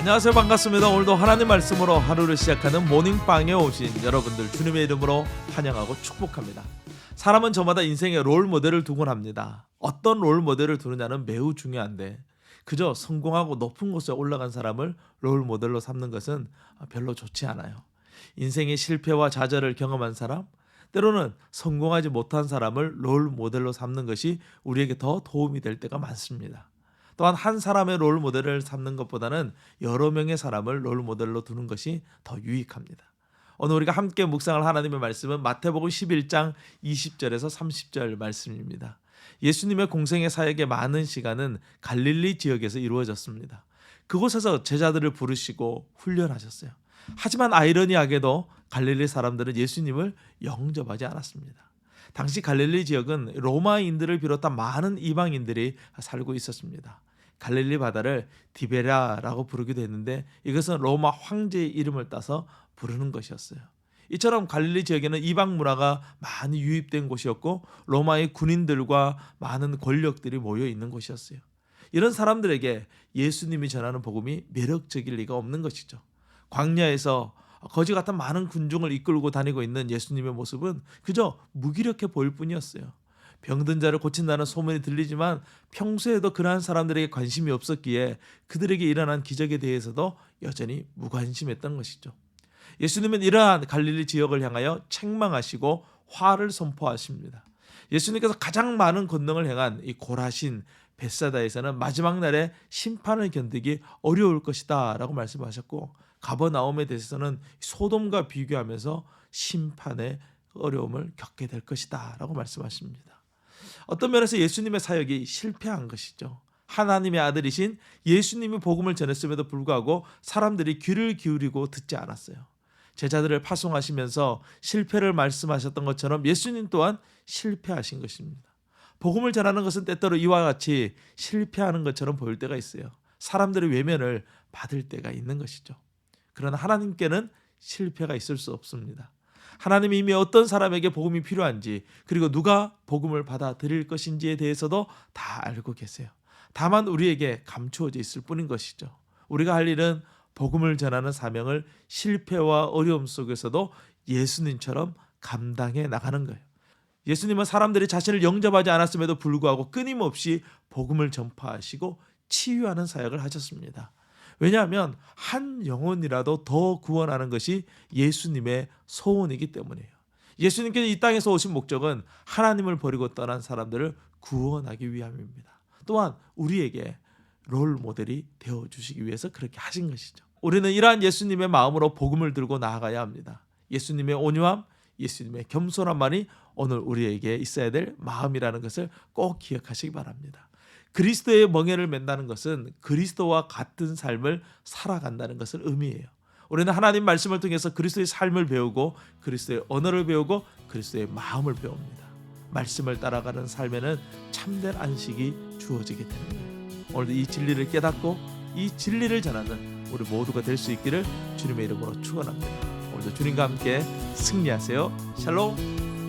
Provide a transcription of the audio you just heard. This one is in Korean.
안녕하세요. 반갑습니다. 오늘도 하나님 말씀으로 하루를 시작하는 모닝빵에 오신 여러분들 주님의 이름으로 환영하고 축복합니다. 사람은 저마다 인생에 롤 모델을 두곤 합니다. 어떤 롤 모델을 두느냐는 매우 중요한데 그저 성공하고 높은 곳에 올라간 사람을 롤 모델로 삼는 것은 별로 좋지 않아요. 인생의 실패와 좌절을 경험한 사람 때로는 성공하지 못한 사람을 롤 모델로 삼는 것이 우리에게 더 도움이 될 때가 많습니다. 또한 한 사람의 롤 모델을 삼는 것보다는 여러 명의 사람을 롤 모델로 두는 것이 더 유익합니다. 오늘 우리가 함께 묵상할 하나님의 말씀은 마태복음 11장 20절에서 30절 말씀입니다. 예수님의 공생의 사역의 많은 시간은 갈릴리 지역에서 이루어졌습니다. 그곳에서 제자들을 부르시고 훈련하셨어요. 하지만 아이러니하게도 갈릴리 사람들은 예수님을 영접하지 않았습니다. 당시 갈릴리 지역은 로마인들을 비롯한 많은 이방인들이 살고 있었습니다. 갈릴리 바다를 디베라라고 부르기도 했는데 이것은 로마 황제의 이름을 따서 부르는 것이었어요. 이처럼 갈릴리 지역에는 이방 문화가 많이 유입된 곳이었고 로마의 군인들과 많은 권력들이 모여 있는 곳이었어요. 이런 사람들에게 예수님이 전하는 복음이 매력적일 리가 없는 것이죠. 광야에서 거지 같은 많은 군중을 이끌고 다니고 있는 예수님의 모습은 그저 무기력해 보일 뿐이었어요. 병든 자를 고친다는 소문이 들리지만 평소에도 그러한 사람들에게 관심이 없었기에 그들에게 일어난 기적에 대해서도 여전히 무관심했던 것이죠. 예수님은 이러한 갈릴리 지역을 향하여 책망하시고 화를 선포하십니다. 예수님께서 가장 많은 권능을 행한 이 고라신 베사다에서는 마지막 날에 심판을 견디기 어려울 것이다라고 말씀하셨고 가버나움에 대해서는 소돔과 비교하면서 심판의 어려움을 겪게 될 것이다라고 말씀하십니다. 어떤 면에서 예수님의 사역이 실패한 것이죠. 하나님의 아들이신 예수님이 복음을 전했음에도 불구하고 사람들이 귀를 기울이고 듣지 않았어요. 제자들을 파송하시면서 실패를 말씀하셨던 것처럼 예수님 또한 실패하신 것입니다. 복음을 전하는 것은 때때로 이와 같이 실패하는 것처럼 보일 때가 있어요. 사람들의 외면을 받을 때가 있는 것이죠. 그러나 하나님께는 실패가 있을 수 없습니다. 하나님이 이미 어떤 사람에게 복음이 필요한지 그리고 누가 복음을 받아들일 것인지에 대해서도 다 알고 계세요. 다만 우리에게 감추어져 있을 뿐인 것이죠. 우리가 할 일은 복음을 전하는 사명을 실패와 어려움 속에서도 예수님처럼 감당해 나가는 거예요. 예수님은 사람들이 자신을 영접하지 않았음에도 불구하고 끊임없이 복음을 전파하시고 치유하는 사역을 하셨습니다. 왜냐하면 한 영혼이라도 더 구원하는 것이 예수님의 소원이기 때문이에요. 예수님께서 이 땅에서 오신 목적은 하나님을 버리고 떠난 사람들을 구원하기 위함입니다. 또한 우리에게 롤 모델이 되어 주시기 위해서 그렇게 하신 것이죠. 우리는 이러한 예수님의 마음으로 복음을 들고 나아가야 합니다. 예수님의 온유함, 예수님의 겸손함만이 오늘 우리에게 있어야 될 마음이라는 것을 꼭 기억하시기 바랍니다. 그리스도의 멍에를 맨다는 것은 그리스도와 같은 삶을 살아간다는 것을 의미해요. 우리는 하나님 말씀을 통해서 그리스도의 삶을 배우고 그리스도의 언어를 배우고 그리스도의 마음을 배웁니다. 말씀을 따라가는 삶에는 참된 안식이 주어지게 되는 거예요. 오늘도 이 진리를 깨닫고 이 진리를 전하는 우리 모두가 될 수 있기를 주님의 이름으로 축원합니다. 오늘도 주님과 함께 승리하세요. 샬롬.